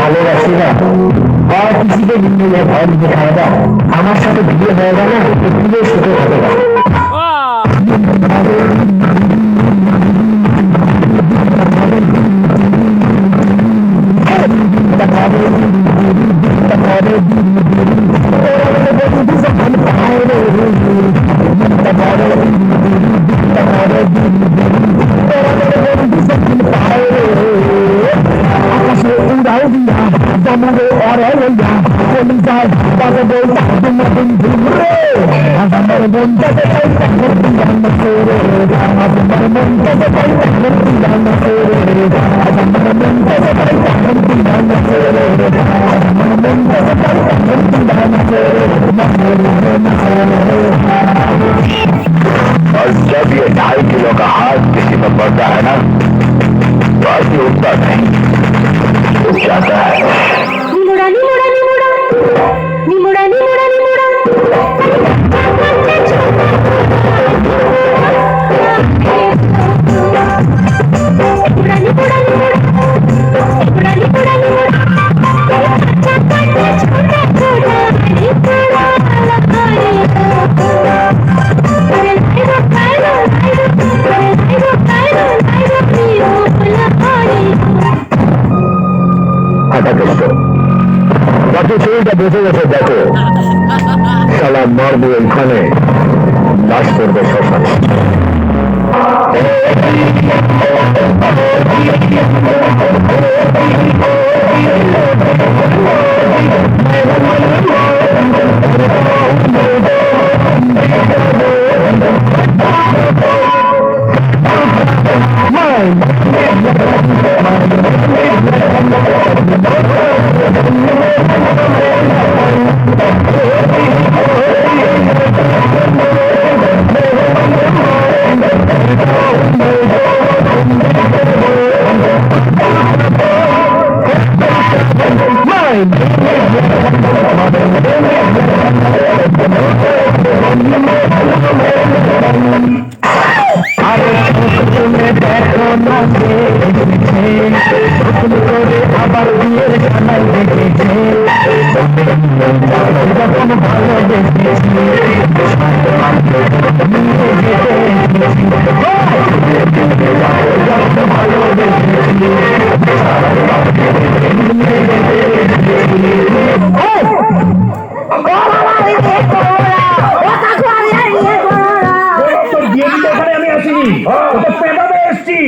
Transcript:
ভালোবাসি না। আর কিছুকে বিন্দুলে ভয় নিতে খায় না। আমার সাথে বিয়ে হয়ে গেল একটু সুখে হবে না। Thank you. Hallelujah. Holy God, Father, they have been living through. As a moribund, as a type of living down the floor. As a moribund, as a type of living down the floor. As a moribund, as a type of living down the floor. As a moribund, as a type of living down the floor. और जब ये ढाई kilo का हाथ किसी पर पड़ता है ना तो आदमी उठता नहीं उठ जाता है আপাতত বাকি ছেলেটা বেঁচে গেছে দেখো। সালা মারবো ওইখানে লাশ করবে শ্মশানে। Mine! তুমি দেখো না দেখেছে নতুন করে আবার বিয়ের জানাই দেখেছে যখন ভালো দেখেছি তোর এসছি। পেটাতে এসছি